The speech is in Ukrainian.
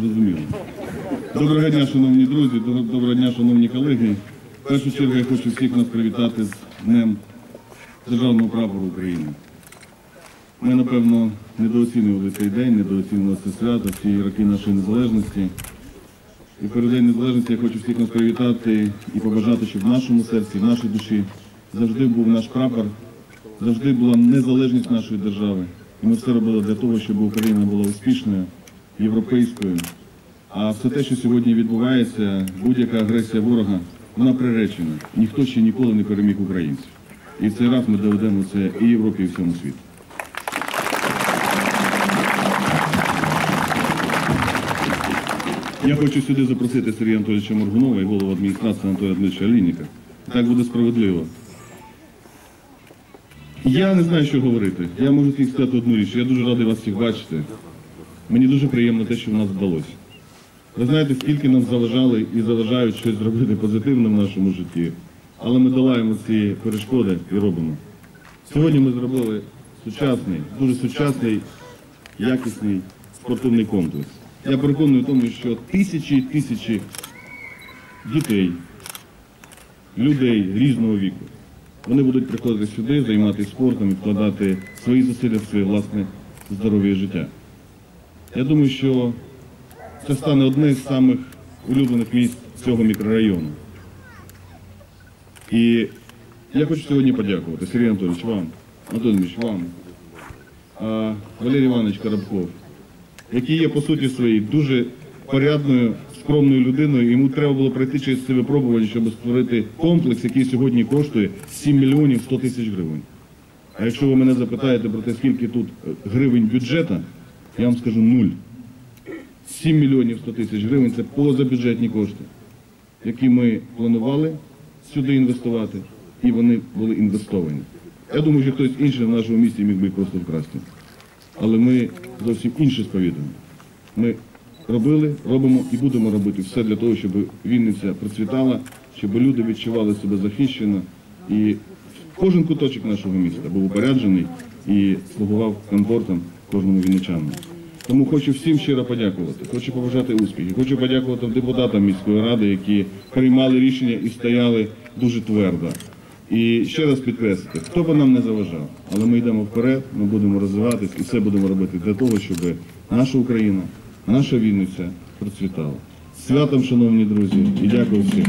зрозуміло. Доброго дня, шановні друзі, доброго дня, шановні колеги. В першу чергу я хочу всіх нас привітати з Днем Державного прапору України. Ми, напевно, недооцінювали цей день, недооцінювали це свято, всі роки нашої незалежності. І в переддень незалежності я хочу всіх нас привітати і побажати, щоб в нашому серці, в нашій душі завжди був наш прапор, завжди була незалежність нашої держави. І ми все робили для того, щоб Україна була успішною, європейською. А все те, що сьогодні відбувається, будь-яка агресія ворога, вона приречена. Ніхто ще ніколи не переміг українців. І цей раз ми доведемо це і Європі, і всьому світу. Я хочу сюди запросити Сергія Анатолійовича Моргунова і голову адміністрації Анатолія Дмитровича Олійника. Так буде справедливо. Я не знаю, що говорити. Я можу тільки сказати одну річ. Я дуже радий вас всіх бачити. Мені дуже приємно те, що в нас вдалося. Ви знаєте, скільки нам заважали і заважають щось зробити позитивне в нашому житті, але ми долаємо ці перешкоди і робимо. Сьогодні ми зробили сучасний, дуже сучасний, якісний спортивний комплекс. Я переконаний в тому, що тисячі і тисячі дітей, людей різного віку, вони будуть приходити сюди, займатися спортом і вкладати свої зусилля в своє власне здоров'я життя. Я думаю, що це стане одне з самих улюблених місць цього мікрорайону. І я хочу сьогодні подякувати Сергій Анатолійович, вам, Анатолій Ильич, вам, Валерій Іванович Коробков, який є по суті своїй дуже порядною, скромною людиною. Йому треба було пройти через це випробування, щоб створити комплекс, який сьогодні коштує 7 мільйонів 100 тисяч гривень. А якщо ви мене запитаєте про те, скільки тут е, гривень бюджету, я вам скажу нуль. 7 мільйонів 100 тисяч гривень це позабюджетні кошти, які ми планували сюди інвестувати, і вони були інвестовані. Я думаю, що хтось інший в нашому місті міг би просто вкрасти. Але ми зовсім інше сповідуємо. Ми робили, робимо і будемо робити все для того, щоб Вінниця процвітала, щоб люди відчували себе захищено і кожен куточок нашого міста був упоряджений і слугував комфортом кожному вінничанину. Тому хочу всім щиро подякувати. Хочу побажати успіхів. Хочу подякувати депутатам міської ради, які приймали рішення і стояли дуже твердо. І ще раз підкреслити, хто би нам не заважав, але ми йдемо вперед, ми будемо розвиватись і все будемо робити для того, щоб наша Україна, наша Вінниця процвітала. Святом, шановні друзі, і дякую всім.